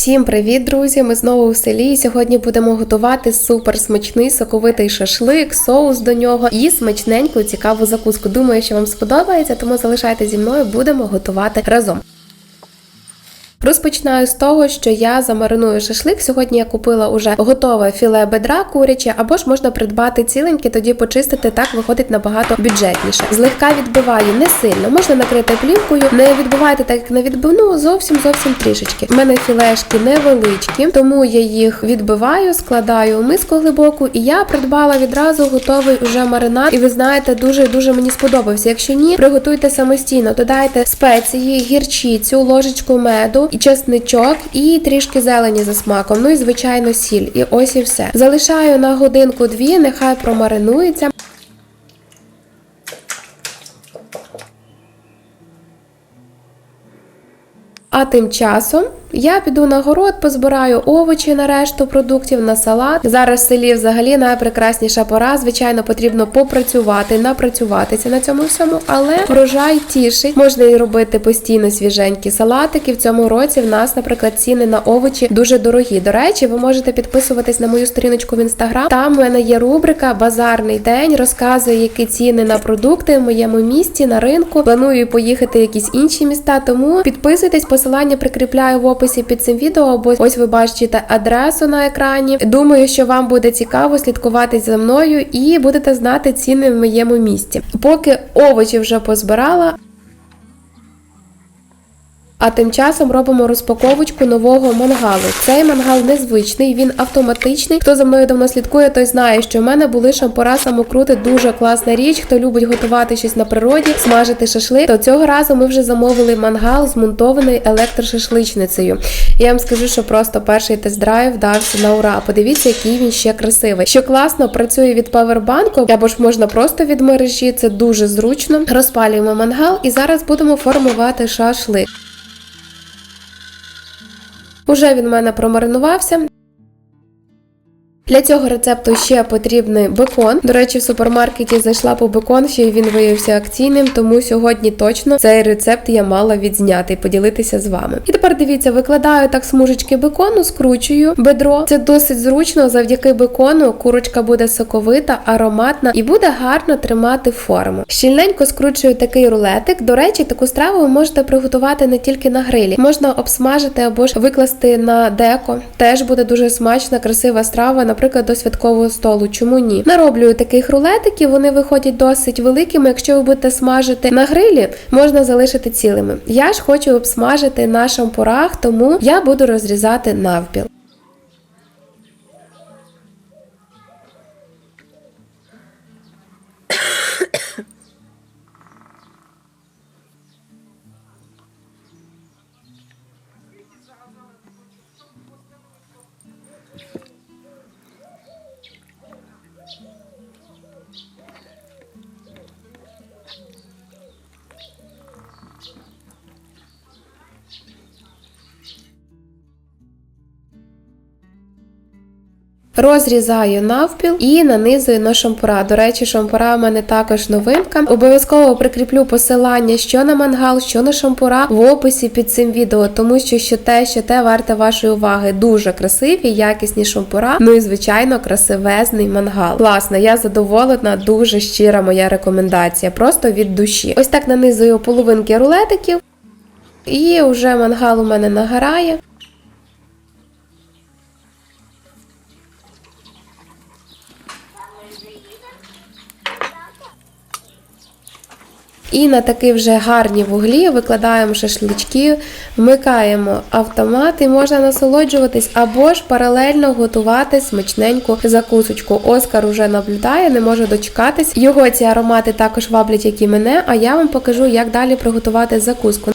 Всім привіт, друзі! Ми знову у селі. І сьогодні будемо готувати супер смачний соковитий шашлик, соус до нього і смачненьку цікаву закуску. Думаю, що вам сподобається, тому залишайте зі мною, будемо готувати разом. Розпочинаю з того, що я замариную шашлик. Сьогодні я купила уже готове філе бедра куряче, або ж можна придбати ціленьке, тоді почистити, так виходить набагато бюджетніше. Злегка відбиваю не сильно, можна накрити плівкою, не відбивайте так, як на відбивну, зовсім зовсім трішечки. У мене філешки невеличкі, тому я їх відбиваю, складаю у миску глибоку, і я придбала відразу готовий уже маринад. І ви знаєте, дуже дуже мені сподобався. Якщо ні, приготуйте самостійно, додайте спеції, гірчицю, ложечку меду і чесничок, і трішки зелені за смаком. Ну і звичайно сіль. І ось і все. Залишаю на годинку-дві, нехай промаринується. А тим часом я піду на город, позбираю овочі на решту продуктів на салат. Зараз в селі взагалі найпрекрасніша пора. Звичайно, потрібно попрацювати, напрацюватися на цьому всьому, але врожай тішить. Можна і робити постійно свіженькі салатики. В цьому році в нас, наприклад, ціни на овочі дуже дорогі. До речі, ви можете підписуватись на мою сторіночку в інстаграм. Там в мене є рубрика Базарний день. Розказує, які ціни на продукти в моєму місті на ринку. Планую поїхати в якісь інші міста. Тому підписуйтесь, посилання прикріпляю в під цим відео. Або ось ви бачите адресу на екрані. Думаю, що вам буде цікаво слідкувати за мною і будете знати ціни в моєму місті. Поки овочі вже позбирала. А тим часом робимо розпаковочку нового мангалу. Цей мангал незвичний, він автоматичний. Хто за мною давно слідкує, той знає, що в мене були шампура самокрути дуже класна річ. Хто любить готувати щось на природі, смажити шашлик, то цього разу ми вже замовили мангал, змонтований електрошашличницею. Я вам скажу, що просто перший тест-драйв дався на ура. Подивіться, який він ще красивий. Що класно працює від павербанку, або ж можна просто від мережі. Це дуже зручно. Розпалюємо мангал і зараз будемо формувати шашлик. Уже він в мене промаринувався. Для цього рецепту ще потрібний бекон. До речі, в супермаркеті зайшла по бекон, ще й він виявився акційним, тому сьогодні точно цей рецепт я мала відзняти і поділитися з вами. І тепер дивіться, викладаю так смужечки бекону, скручую бедро. Це досить зручно. Завдяки бекону курочка буде соковита, ароматна і буде гарно тримати форму. Щільненько скручую такий рулетик. До речі, таку страву ви можете приготувати не тільки на грилі, можна обсмажити або ж викласти на деко. Теж буде дуже смачна, красива страва наприклад, до святкового столу. Чому ні? Нароблюю таких рулетиків, вони виходять досить великими. Якщо ви будете смажити на грилі, можна залишити цілими. Я ж хочу обсмажити на шампурах, тому я буду розрізати навпіл. Розрізаю навпіл і нанизую на шампура. До речі, шампура в мене також новинка. Обов'язково прикріплю посилання, що на мангал, що на шампура в описі під цим відео, тому що що те, що те варте вашої уваги. Дуже красиві, якісні шампура. Ну і звичайно, красивезний мангал. Класно, я задоволена, дуже щира моя рекомендація. Просто від душі. Ось так нанизую половинки рулетиків. І вже мангал у мене нагорає. І на такі вже гарні вуглі викладаємо шашлички, вмикаємо автомат і можна насолоджуватись або ж паралельно готувати смачненьку закусочку. Оскар уже наблюдає, не може дочекатись. Його ці аромати також ваблять, як і мене, а я вам покажу, як далі приготувати закуску.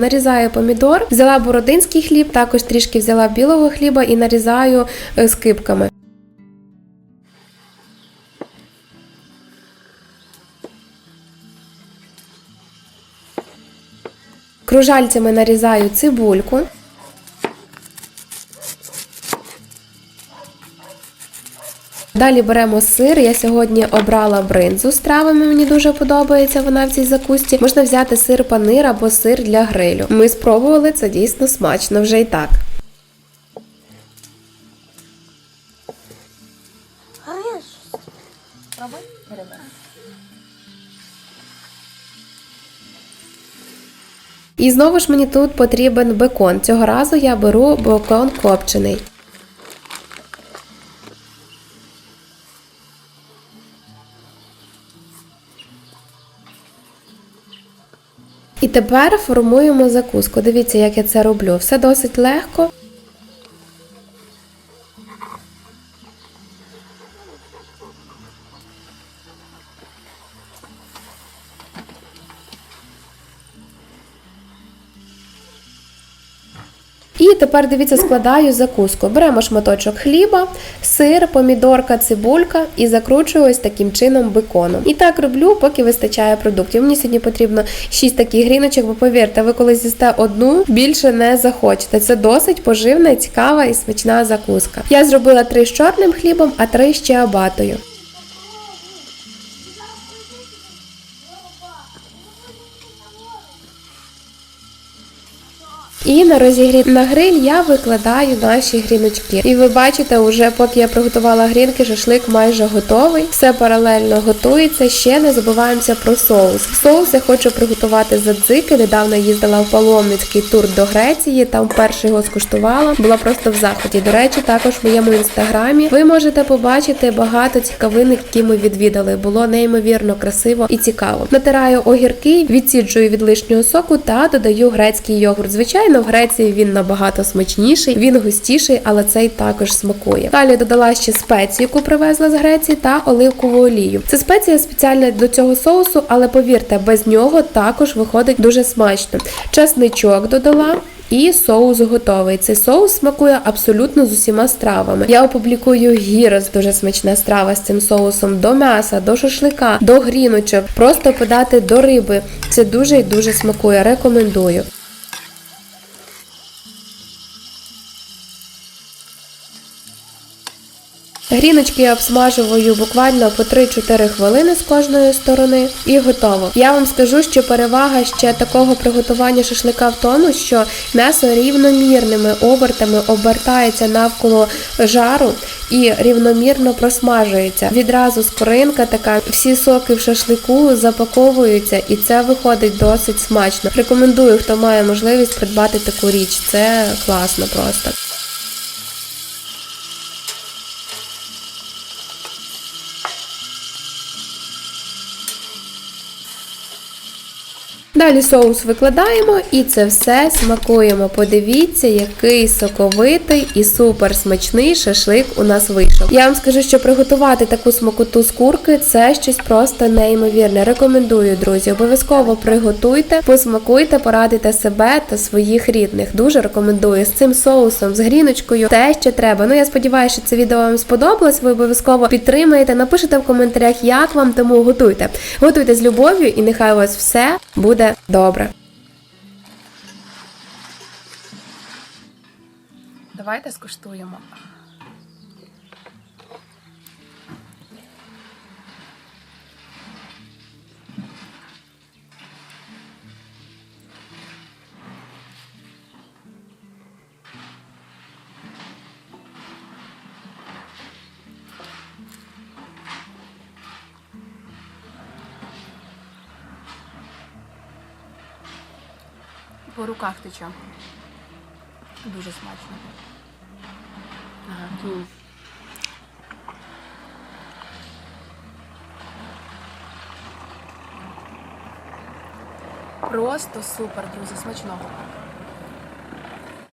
Нарізаю помідор, взяла бородинський хліб, також трішки взяла білого хліба і нарізаю е, скибками. Кружальцями нарізаю цибульку. Далі беремо сир. Я сьогодні обрала бринзу з травами. Мені дуже подобається вона в цій закусці. Можна взяти сир панир або сир для грилю. Ми спробували це дійсно смачно вже і так. І знову ж мені тут потрібен бекон. Цього разу я беру бекон копчений. Тепер формуємо закуску. Дивіться, як я це роблю. Все досить легко. І тепер дивіться, складаю закуску. Беремо шматочок хліба, сир, помідорка, цибулька і закручую ось таким чином беконом. І так роблю, поки вистачає продуктів. Мені сьогодні потрібно 6 таких гріночок, бо повірте, ви коли з'їсте одну, більше не захочете. Це досить поживна, цікава і смачна закуска. Я зробила три з чорним хлібом, а три з чиабатою. І на розігрів на гриль я викладаю наші гріночки. І ви бачите, уже поки я приготувала грінки, шашлик майже готовий. Все паралельно готується. Ще не забуваємося про соус. Соус я хочу приготувати задзики. Недавно їздила в паломницький тур до Греції. Там вперше його скуштувала. Була просто в заході. До речі, також в моєму інстаграмі ви можете побачити багато цікавинок, які ми відвідали. Було неймовірно красиво і цікаво. Натираю огірки, відсіджую від лишнього соку та додаю грецький йогурт. Звичайно, в Греції він набагато смачніший, він густіший, але цей також смакує. Далі додала ще спецію, яку привезла з Греції, та оливкову олію. Це спеція спеціальна до цього соусу, але повірте, без нього також виходить дуже смачно. Чесничок додала. І соус готовий. Цей соус смакує абсолютно з усіма стравами. Я опублікую гірос, дуже смачна страва з цим соусом до м'яса, до шашлика, до гріночок. Просто подати до риби. Це дуже і дуже смакує. Рекомендую. Гріночки я обсмажую буквально по 3-4 хвилини з кожної сторони і готово. Я вам скажу, що перевага ще такого приготування шашлика в тому, що м'ясо рівномірними обертами обертається навколо жару і рівномірно просмажується. Відразу скоринка така, всі соки в шашлику запаковуються, і це виходить досить смачно. Рекомендую, хто має можливість придбати таку річ. Це класно просто. Далі соус викладаємо і це все смакуємо. Подивіться, який соковитий і супер смачний шашлик у нас вийшов. Я вам скажу, що приготувати таку смакоту з курки це щось просто неймовірне. Рекомендую, друзі. Обов'язково приготуйте, посмакуйте, порадуйте себе та своїх рідних. Дуже рекомендую з цим соусом, з гріночкою. Те, що треба. Ну я сподіваюся, що це відео вам сподобалось. Ви обов'язково підтримаєте. Напишите в коментарях, як вам тому готуйте. Готуйте з любов'ю, і нехай у вас все буде добре. Давайте скуштуємо. По руках тече. Дуже смачно. Ага. Просто супер, друзі, смачного.